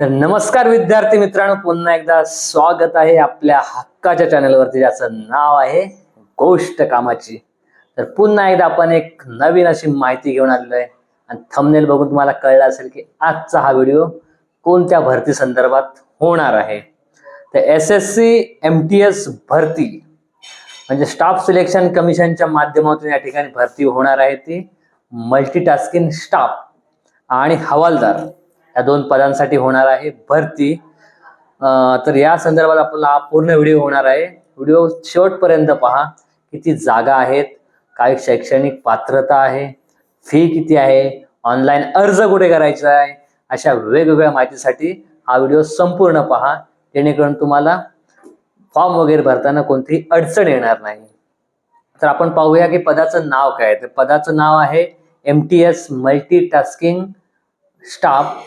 तर नमस्कार विद्यार्थी मित्रांनो पुन्हा एकदा स्वागत आहे आपल्या हक्काच्या चॅनलवरती ज्याचं नाव आहे गोष्ट कामाची. तर पुन्हा एकदा आपण एक नवीन अशी माहिती घेऊन आलेलो आहे. आणि थंबनेल बघून तुम्हाला कळलं असेल की आजचा हा व्हिडिओ कोणत्या भरती संदर्भात होणार आहे. तर S S C M T S भरती म्हणजे स्टाफ सिलेक्शन कमिशनच्या माध्यमातून या ठिकाणी भरती होणार आहे ती. मल्टीटास्किंग स्टाफ आणि हवालदार. या दोन पदांसाठी होणार आहे भरती. तर या संदर्भात आपला हा पूर्ण व्हिडिओ होणार आहे. व्हिडिओ शेवटपर्यंत पहा. किती जागा आहेत काय शैक्षणिक पात्रता आहे फी किती आहे ऑनलाईन अर्ज कुठे करायचा आहे अशा वेगवेगळ्या माहितीसाठी हा व्हिडिओ संपूर्ण पहा. जेणेकरून तुम्हाला फॉर्म वगैरे भरताना कोणतीही अडचण येणार नाही. तर आपण पाहूया की पदाचं नाव काय आहे. तर पदाचं नाव आहे M T S multitasking staff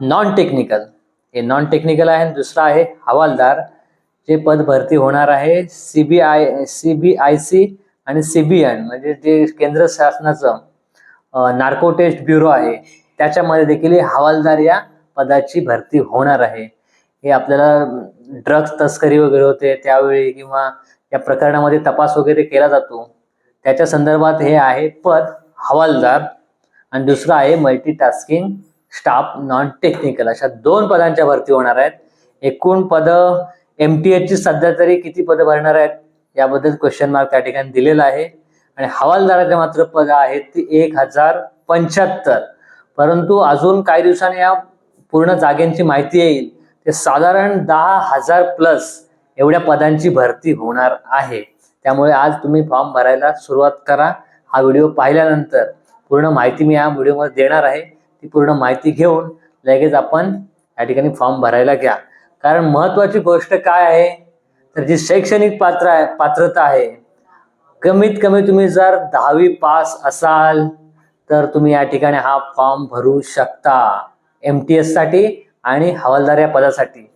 non technical हे नॉन टेक्निकल आहे. आणि दुसरं आहे हवालदार जे पद भरती होणार आहे C B I C B I C आणि सी बी एन म्हणजे जे केंद्र शासनाचं नार्को टेस्ट ब्युरो आहे. त्याच्यामध्ये देखील हवालदार या पदाची भरती होणार आहे. हे आपल्याला ड्रग्ज तस्करी वगैरे होते त्यावेळी किंवा या प्रकरणामध्ये तपास वगैरे केला जातो. त्याच्या संदर्भात हे आहे पद हवालदार. आणि दुसरं आहे मल्टीटास्किंग स्टाफ नॉन टेक्निकल अशा दोन पदांच्या भरती होणार आहेत. एकूण पदं एम टी एचची सध्या तरी किती पदं भरणार आहेत याबद्दल क्वेश्चन मार्क त्या ठिकाणी दिलेला आहे. आणि हवालदाराचे मात्र पदं आहेत ती एक हजार पंच्याहत्तर. परंतु अजून काही दिवसांनी या पूर्ण जागेंची माहिती येईल. ते साधारण दहा हजार प्लस एवढ्या पदांची भरती होणार आहे. त्यामुळे आज तुम्ही फॉर्म भरायला सुरुवात करा. हा व्हिडिओ पाहिल्यानंतर पूर्ण माहिती मी या व्हिडिओमध्ये देणार आहे. ती पूर्ण माहिती घेऊन लगेच आपण या ठिकाणी फॉर्म भरायला घ्या. कारण महत्वाची गोष्ट काय आहे? तर जी शैक्षणिक पात्र आहे पात्रता आहे कमीत कमी तुम्ही जर दहावी पास असाल तर तुम्ही या ठिकाणी हा फॉर्म भरू शकता. एम टी एससाठी आणि हवालदार या पदासाठी.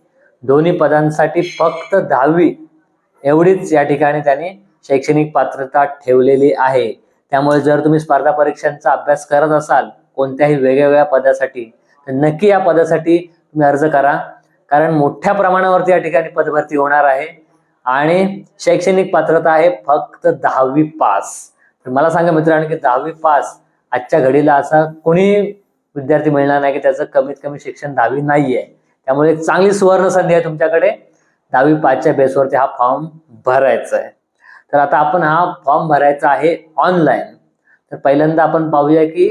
दोन्ही पदांसाठी फक्त दहावी. एवढीच या ठिकाणी त्याने शैक्षणिक पात्रता ठेवलेली आहे. त्यामुळे जर तुम्ही स्पर्धा परीक्षांचा अभ्यास करत असाल कोणत्याही वेगवेगळ्या पदासाठी तर नक्की या पदासाठी तुम्ही अर्ज करा. कारण मोठ्या प्रमाणावरती या ठिकाणी पदभरती होणार आहे. आणि शैक्षणिक पात्रता आहे फक्त दहावी पास. तर मला सांगा मित्रांनो की दहावी पास आजच्या घडीला असा कोणी विद्यार्थी मिळणार नाही की त्याचं कमीत कमी शिक्षण दहावी नाही आहे त्यामुळे एक चांगली सुवर्ण संधी आहे तुमच्याकडे. दहावी पाचच्या बेसवरती हा फॉर्म भरायचा आहे. तर आता आपण हा फॉर्म भरायचा आहे ऑनलाईन. तर पहिल्यांदा आपण पाहूया की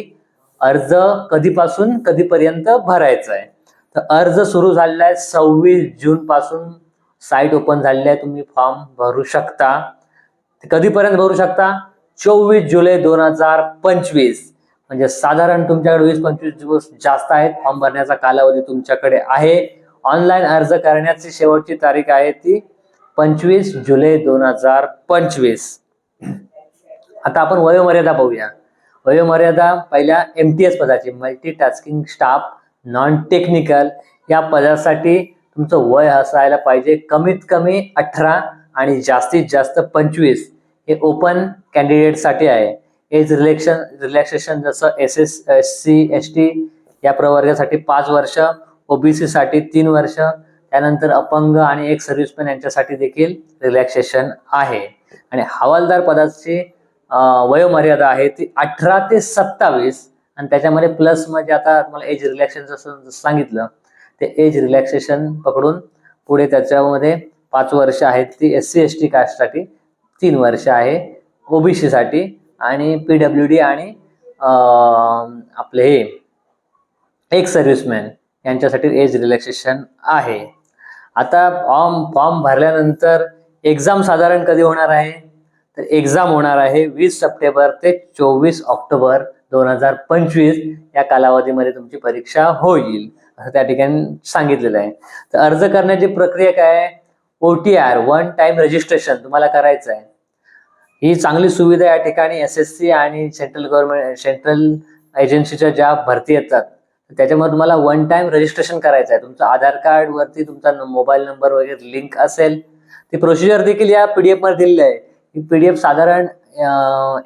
अर्ज कधीपासून कधीपर्यंत भरायचा आहे तर अर्ज सुरू झालेला आहे सव्वीस जून पासून. साईट ओपन झालेली आहे तुम्ही फॉर्म भरू शकता. ते कधीपर्यंत भरू शकता? चोवीस जुलै दोन हजार पंचवीस. म्हणजे साधारण तुमच्याकडे वीस पंचवीस दिवस जास्त आहेत फॉर्म भरण्याचा कालावधी तुमच्याकडे आहे. ऑनलाईन अर्ज करण्याची शेवटची तारीख आहे ती पंचवीस जुलै दोन हजार पंचवीस. आता आपण वयोमर्यादा पाहूया. वयोमर्यादा पहिल्या एम टी एस पदाची मल्टीटास्किंग स्टाफ नॉन टेक्निकल या पदासाठी तुमचं वय असायला पाहिजे. कमीत कमी अठरा आणि जास्तीत जास्त पंचवीस हे ओपन कॅन्डिडेटसाठी आहे. एज रिलेक्शन रिलॅक्सेशन जसं S S S C S T या प्रवर्गासाठी पाच वर्ष ओबीसी साठी तीन वर्ष त्यानंतर अपंग आणि एक सर्व्हिसमॅन यांच्यासाठी देखील रिलॅक्सेशन आहे. आणि हवालदार पदाची वयोमर्यादा आहे ती अठरा ते सत्तावीस. आणि त्याच्यामध्ये प्लस म्हणजे आता तुम्हाला एज रिलॅक्सेशन जसं सांगितलं ते एज रिलॅक्सेशन पकडून पुढे त्याच्यामध्ये पाच वर्ष आहेत ती एस सी एस टी कास्टसाठी तीन वर्ष आहे ओबीसी साठी आणि पी डब्ल्यू डी आणि आपले हे एक सर्व्हिसमॅन यांच्यासाठी एज रिलॅक्सेशन आहे. आता फॉर्म फॉर्म भरल्यानंतर एक्झाम साधारण कधी होणार आहे? तर एक्झाम होणार आहे वीस सप्टेंबर ते चोवीस ऑक्टोबर दोन हजार पंचवीस या कालावधीमध्ये तुमची परीक्षा होईल असं त्या ठिकाणी सांगितलेलं आहे. तर अर्ज करण्याची प्रक्रिया काय आहे? O T R one time registration तुम्हाला करायचं आहे. ही चांगली सुविधा या ठिकाणी एस एस सी आणि सेंट्रल गव्हर्नमेंट सेंट्रल एजन्सीच्या ज्या भरती येतात त्याच्यामध्ये तुम्हाला वन टाइम रजिस्ट्रेशन करायचं आहे. तुमचं आधार कार्ड वरती तुमचा मोबाईल नंबर वगैरे लिंक असेल ती प्रोसिजर देखील या पीडीएफमध्ये दिलेली आहे. ही पीडीएफ साधारण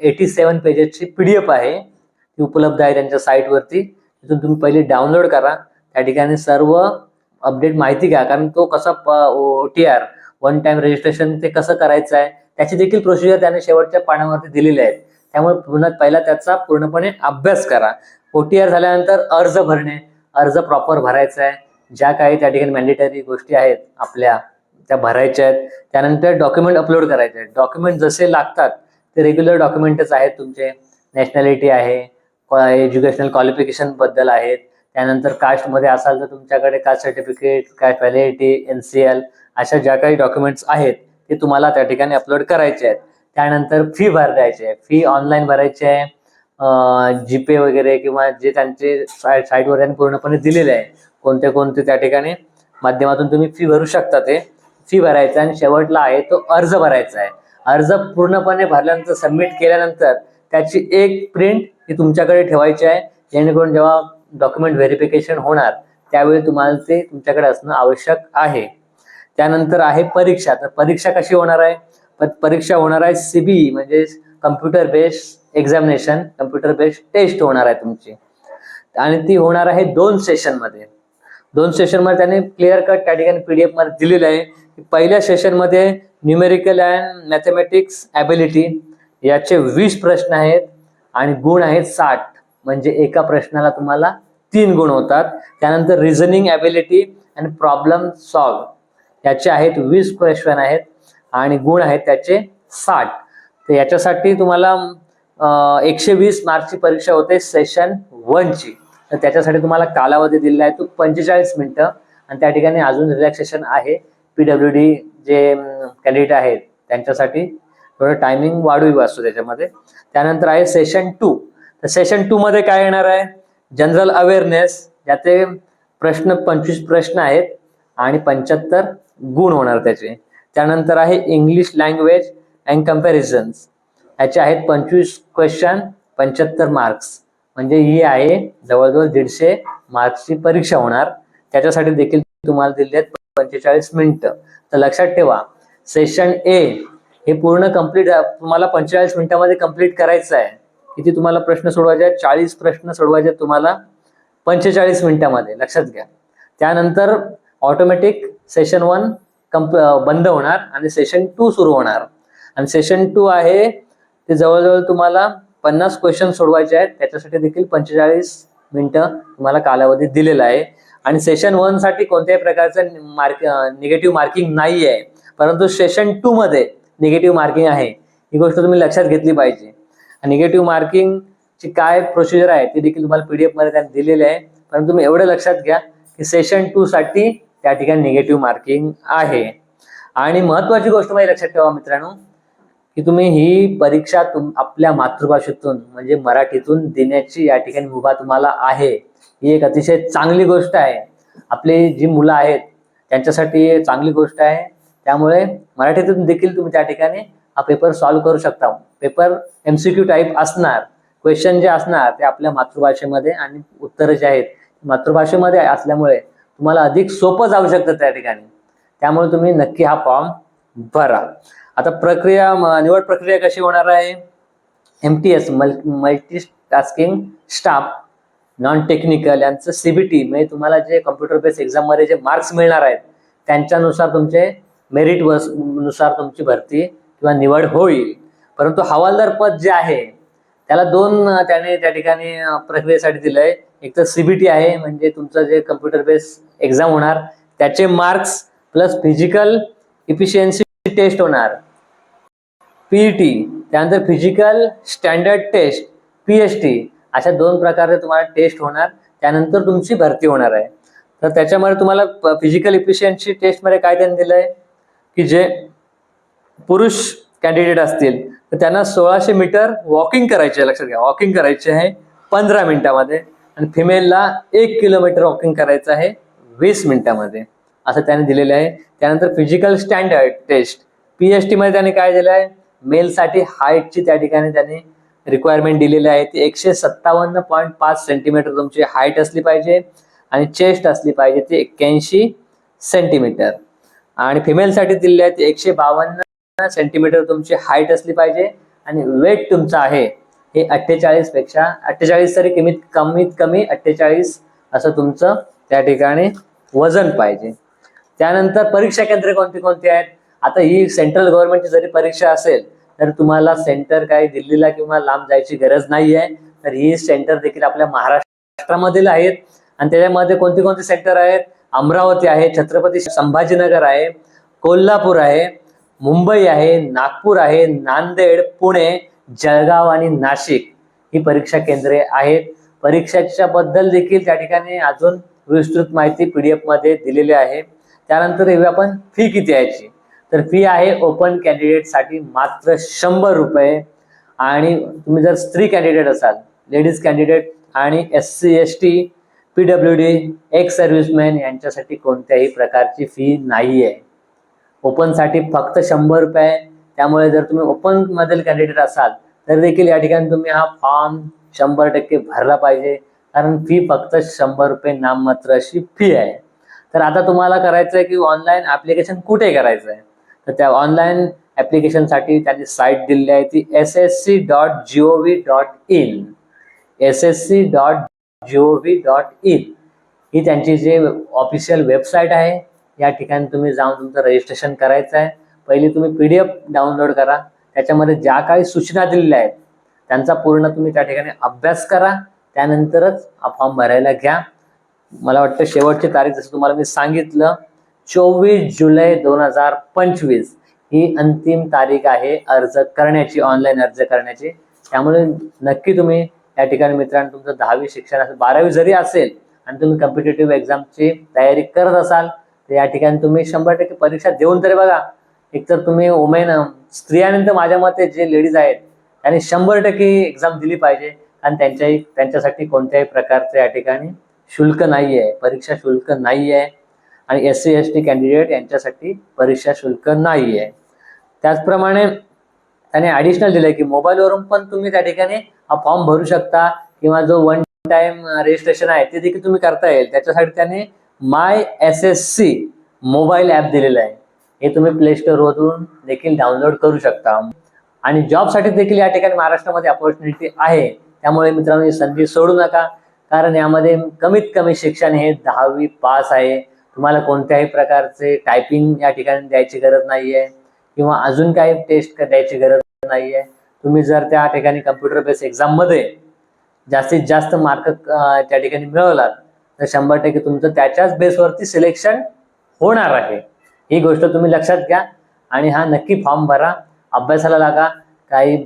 एटी सेवन पेजेसची पीडीएफ आहे. ती उपलब्ध आहे त्यांच्या साईटवरती तिथून तुम्ही पहिले डाउनलोड करा. त्या ठिकाणी सर्व अपडेट माहिती घ्या. कारण तो कसा O T R one time registration ते कसं करायचं आहे त्याची देखील प्रोसिजर त्याने शेवटच्या पानावरती दिलेली आहेत त्यामुळे पुन्हा पहिला त्याचा पूर्णपणे अभ्यास करा. ओ टी आर झाल्यानंतर अर्ज भरणे अर्ज प्रॉपर भरायचा आहे. ज्या काही त्या ठिकाणी मॅन्डेटरी गोष्टी आहेत आपल्या त्या भरायच्या आहेत. त्यानंतर डॉक्युमेंट अपलोड करायचे आहेत. डॉक्युमेंट जसे लागतात ते रेग्युलर डॉक्युमेंटच आहेत तुमचे. नॅशनॅलिटी आहे एज्युकेशनल क्वालिफिकेशनबद्दल आहेत. त्यानंतर कास्टमध्ये असाल तर तुमच्याकडे caste certificate caste validity N C L अशा ज्या काही डॉक्युमेंट्स आहेत ते तुम्हाला त्या ठिकाणी अपलोड करायचे आहेत. त्यानंतर फी भरायची आहे. फी ऑनलाईन भरायची आहे. जीपे वगैरे किंवा जे त्यांचे साईटवर त्यांनी पूर्णपणे दिलेले आहे. कोणते कोणते त्या ठिकाणी माध्यमातून तुम्ही फी भरू शकता ते. फी भरायचं आणि शेवटला आहे तो अर्ज भरायचा आहे. अर्ज पूर्णपणे भरल्यानंतर सबमिट केल्यानंतर त्याची एक प्रिंट ही तुमच्याकडे ठेवायची आहे. जेणेकरून जेव्हा डॉक्युमेंट व्हेरिफिकेशन होणार त्यावेळी तुम्हाला ते तुमच्याकडे असणं आवश्यक आहे. त्यानंतर आहे परीक्षा. तर परीक्षा कशी होणार आहे? परीक्षा होणार आहे सीबीई म्हणजे computer based examination computer based test होणार आहे तुमची. आणि ती होणार आहे दोन सेशनमध्ये दोन सेशनमध्ये त्याने क्लिअर कट त्या ठिकाणी पी डी एफमध्ये दिलेलं आहे की पहिल्या सेशनमध्ये न्यूमेरिकल अँड मॅथमॅटिक्स ॲबिलिटी याचे वीस प्रश्न आहेत आणि गुण आहेत साठ. म्हणजे एका प्रश्नाला तुम्हाला तीन गुण होतात. त्यानंतर reasoning ability and problem solve याचे आहेत वीस प्रश्न आहेत आणि गुण आहेत त्याचे साठ. तर याच्यासाठी तुम्हाला एकशे वीस मार्कची परीक्षा होते सेशन वनची. तर त्याच्यासाठी तुम्हाला कालावधी दिलेला आहे तो पंचेचाळीस मिनिटं. आणि त्या ठिकाणी अजून रिलॅक्सेशन आहे. पी डब्ल्यू डी जे कॅन्डिडेट आहेत त्यांच्यासाठी थोडं टायमिंग वाढू असतो त्याच्यामध्ये. त्यानंतर आहे सेशन टू. तर सेशन टू मध्ये काय येणार आहे? जनरल अवेअरनेस ज्याचे प्रश्न पंचवीस प्रश्न आहेत आणि पंच्याहत्तर गुण होणार त्याचे. त्यानंतर आहे इंग्लिश लँग्वेज अँड कम्पॅरिझन्स. याचे आहेत पंचवीस क्वेश्चन पंच्याहत्तर मार्क्स म्हणजे ही आहे जवळजवळ दीडशे मार्क्सची परीक्षा होणार. त्याच्यासाठी देखील तुम्हाला दिले आहेत पंचेचाळीस मिनिटं तर लक्षात ठेवा सेशन ए हे पूर्ण कंप्लीट तुम्हाला पंचेचाळीस मिनिटामध्ये कंप्लीट करायचं आहे. किती तुम्हाला प्रश्न सोडवायचे आहेत? चाळीस प्रश्न सोडवायचे तुम्हाला पंचेचाळीस मिनिटामध्ये. लक्षात घ्या. त्यानंतर ऑटोमॅटिक सेशन वन कंप बंद होणार आणि सेशन टू सुरू होणार. आणि सेशन टू आहे ते जवळजवळ तुम्हाला पन्नास क्वेश्चन सोडवायचे आहेत. त्याच्यासाठी देखील पंचेचाळीस मिनिटं तुम्हाला कालावधी दिलेला आहे. आणि सेशन वनसाठी कोणत्याही प्रकारचं मार्क निगेटिव्ह मार्किंग नाही आहे परंतु सेशन टू मध्ये निगेटिव्ह मार्किंग आहे. ही गोष्ट तुम्ही लक्षात घेतली पाहिजे. निगेटिव्ह मार्किंगची काय प्रोसिजर आहे ती देखील तुम्हाला पीडीएफमध्ये त्यांनी दिलेली आहे. परंतु तुम्ही एवढं लक्षात घ्या की सेशन टू साठी त्या ठिकाणी निगेटिव्ह मार्किंग आहे. आणि महत्वाची गोष्ट म्हणजे लक्षात ठेवा मित्रांनो की तुम्ही ही परीक्षा तुम आपल्या मातृभाषेतून म्हणजे मराठीतून देण्याची या ठिकाणी मुभा तुम्हाला आहे. ही एक अतिशय चांगली गोष्ट आहे. आपली जी मुलं आहेत त्यांच्यासाठी चांगली गोष्ट आहे. त्यामुळे मराठीतून देखील तुम्ही त्या ठिकाणी हा पेपर सॉल्व्ह करू शकता. पेपर एमसीक्यू टाईप असणार क्वेश्चन जे असणार ते आपल्या मातृभाषेमध्ये आणि उत्तरं जे आहेत मातृभाषेमध्ये असल्यामुळे तुम्हाला अधिक सोपं जाऊ शकतं त्या ठिकाणी. त्यामुळे तुम्ही नक्की हा फॉर्म भरा. आता प्रक्रिया निवड प्रक्रिया कशी होणार आहे? M T S multi tasking staff non technical यांचं सीबीटी म्हणजे तुम्हाला जे कम्प्युटर बेस एक्झाममध्ये जे मार्क्स मिळणार आहेत त्यांच्यानुसार तुमचे मेरिट बसनुसार तुमची भरती किंवा निवड होईल. परंतु हवालदार पद जे आहे त्याला दोन त्याने त्या ठिकाणी प्रक्रियेसाठी दिलंय. एक तर सीबीटी आहे म्हणजे तुमचं जे कम्प्युटर बेस एक्झाम होणार त्याचे marks plus physical efficiency test होणार. पीईटी त्यानंतर फिजिकल स्टँडर्ड टेस्ट पीएचटी अशा दोन प्रकारे तुम्हाला टेस्ट होणार. त्यानंतर तुमची भरती होणार आहे. तर त्याच्यामध्ये तुम्हाला फिजिकल इफिशियन्सी टेस्टमध्ये काय त्यांनी दिलंय? की जे पुरुष कॅन्डिडेट असतील तर त्यांना सोळाशे मीटर वॉकिंग करायचे आहे. लक्षात घ्या वॉकिंग करायचे आहे पंधरा मिनिटामध्ये. आणि फिमेलला एक किलोमीटर वॉकिंग करायचं आहे वीस मिनिटामध्ये. असं त्याने दिलेलं आहे. त्यानंतर physical standard test P H टीमध्ये त्याने काय दिलं आहे? मेलसाठी हाईटची त्या ठिकाणी त्याने रिक्वायरमेंट दिलेली आहे. ती एकशे सत्तावन्न पॉईंट पाच सेंटीमीटर तुमची हाईट असली पाहिजे आणि चेस्ट असली पाहिजे ती एक्क्याऐंशी सेंटीमीटर आणि फिमेलसाठी दिलेली आहे ती एकशे बावन्न सेंटीमीटर तुमची हाईट असली पाहिजे आणि वेट तुमचा आहे. हे अठ्ठेचाळीसपेक्षा अठ्ठेचाळीस तरी कमीत कमीत कमी अठ्ठेचाळीस असं तुमचं त्या ठिकाणी वजन पाहिजे. त्यानंतर परीक्षा केंद्रे कोणती कोणती आहेत? आता ही सेंट्रल गव्हर्नमेंटची जरी परीक्षा असेल तर तुम्हाला सेंटर काही दिल्लीला किंवा लांब जायची गरज नाही आहे तर ही सेंटर देखील आपल्या महाराष्ट्रामधील आहेत. आणि त्याच्यामध्ये कोणती कोणती सेंटर आहेत? अमरावती आहे छत्रपती संभाजीनगर आहे कोल्हापूर आहे मुंबई आहे नागपूर आहे नांदेड पुणे जळगाव आणि नाशिक ही परीक्षा केंद्रे आहेत. परीक्षेच्या बद्दल देखील त्या ठिकाणी अजून विस्तृत माहिती पी डी एफमध्ये दिलेली आहे. त्यानंतर येऊया आपण फी किती आहे याची तर फी आहे ओपन कॅन्डिडेटसाठी मात्र शंभर रुपये. आणि तुम्ही जर स्त्री कॅन्डिडेट असाल लेडीज कॅन्डिडेट आणि S C S T P W D ex serviceman यांच्यासाठी कोणत्याही प्रकारची फी नाही आहे ओपनसाठी फक्त शंभर रुपये. त्यामुळे जर तुम्ही ओपन मधील कॅन्डिडेट असाल तर देखील या ठिकाणी तुम्ही हा फॉर्म शंभर टक्के भरला पाहिजे. कारण फी फक्त शंभर रुपये नाममात्र अशी फी आहे. तर आता तुम्हाला करायचं आहे की ऑनलाईन ॲप्लिकेशन कुठे करायचं आहे तर त्या ऑनलाईन ॲप्लिकेशनसाठी त्यांनी साईट दिलेली आहे ती S S C dot G O V dot in S S C dot G O V dot in ही त्यांची जे ऑफिशियल वेबसाईट आहे या ठिकाणी तुम्ही जाऊन तुमचं रजिस्ट्रेशन करायचं आहे पहिली तुम्ही पी डी एफ डाउनलोड करा. त्याच्यामध्ये ज्या काही सूचना दिलेल्या आहेत त्यांचा पूर्ण तुम्ही त्या ठिकाणी अभ्यास करा. त्यानंतरच हा फॉर्म भरायला घ्या. मला वाटतं शेवटची तारीख जसं तुम्हाला मी सांगितलं चोवीस जुलै दोन हजार पंचवीस ही अंतिम तारीख आहे अर्ज करण्याची ऑनलाईन अर्ज करण्याची. त्यामुळे नक्की तुम्ही या ठिकाणी मित्रांनो तुमचं दहावी शिक्षण असेल बारावी जरी असेल आणि तुम्ही कॉम्पिटेटिव्ह एक्झामची तयारी करत असाल तर या ठिकाणी तुम्ही शंभर टक्के परीक्षा देऊन तरी बघा. एकतर तुम्ही वुमेन स्त्रियानंतर माझ्या मते जे लेडीज आहेत त्यांनी शंभर टक्के एक्झाम दिली पाहिजे. आणि त्यांच्याही त्यांच्यासाठी कोणत्याही प्रकारचं या ठिकाणी शुल्क नाही आहे परीक्षा शुल्क नाही आहे आणि S C S T candidate यांच्यासाठी परीक्षा शुल्क नाही आहे त्याचप्रमाणे त्याने ॲडिशनल दिलं की मोबाईलवरून पण तुम्ही त्या ठिकाणी हा फॉर्म भरू शकता किंवा जो वन टाइम रजिस्ट्रेशन आहे ते देखील तुम्ही करता येईल. त्याच्यासाठी त्याने my S S C mobile app दिलेलं आहे. हे तुम्ही प्ले स्टोअरवरून देखील डाउनलोड करू शकता. आणि जॉबसाठी देखील या ठिकाणी महाराष्ट्रामध्ये अपॉर्च्युनिटी आहे. त्यामुळे मित्रांनो ही संधी सोडू नका. कारण यामध्ये कमीत कमी शिक्षण हे दहावी पास आहे. तुम्हाला कोणत्याही प्रकारचे टायपिंग या ठिकाणी द्यायची गरज नाही आहे किंवा अजून काही टेस्ट द्यायची गरज नाही आहे तुम्ही जर त्या ठिकाणी कम्प्युटर बेस एक्झाममध्ये जास्तीत जास्त मार्क त्या ठिकाणी मिळवलात तर शंभर टक्के तुमचं त्याच्याच बेसवरती सिलेक्शन होणार आहे. ही गोष्ट तुम्ही लक्षात घ्या आणि हा नक्की फॉर्म भरा. अभ्यासाला लागा. काही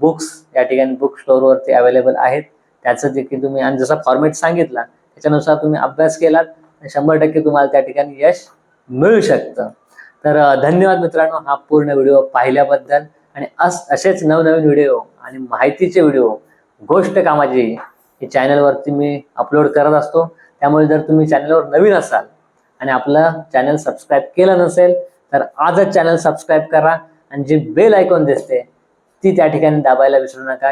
बुक्स या ठिकाणी बुक स्टोअरवरती अवेलेबल आहेत. त्याचं देखील तुम्ही आणि जसा फॉर्मॅट सांगितला त्याच्यानुसार तुम्ही अभ्यास केलात शंभर टक्के तुम्हाला त्या ठिकाणी यश मिळू शकतं. तर धन्यवाद मित्रांनो हा पूर्ण व्हिडिओ पाहिल्याबद्दल. आणि अस असेच नवनवीन व्हिडिओ आणि माहितीचे व्हिडिओ गोष्ट कामाची हे चॅनलवरती मी अपलोड करत असतो. त्यामुळे जर तुम्ही चॅनलवर नवीन असाल आणि आपलं चॅनल सबस्क्राईब केलं नसेल तर आजच चॅनल सबस्क्राईब करा. आणि जी बेल आयकॉन दिसते ती त्या ठिकाणी दाबायला विसरू नका.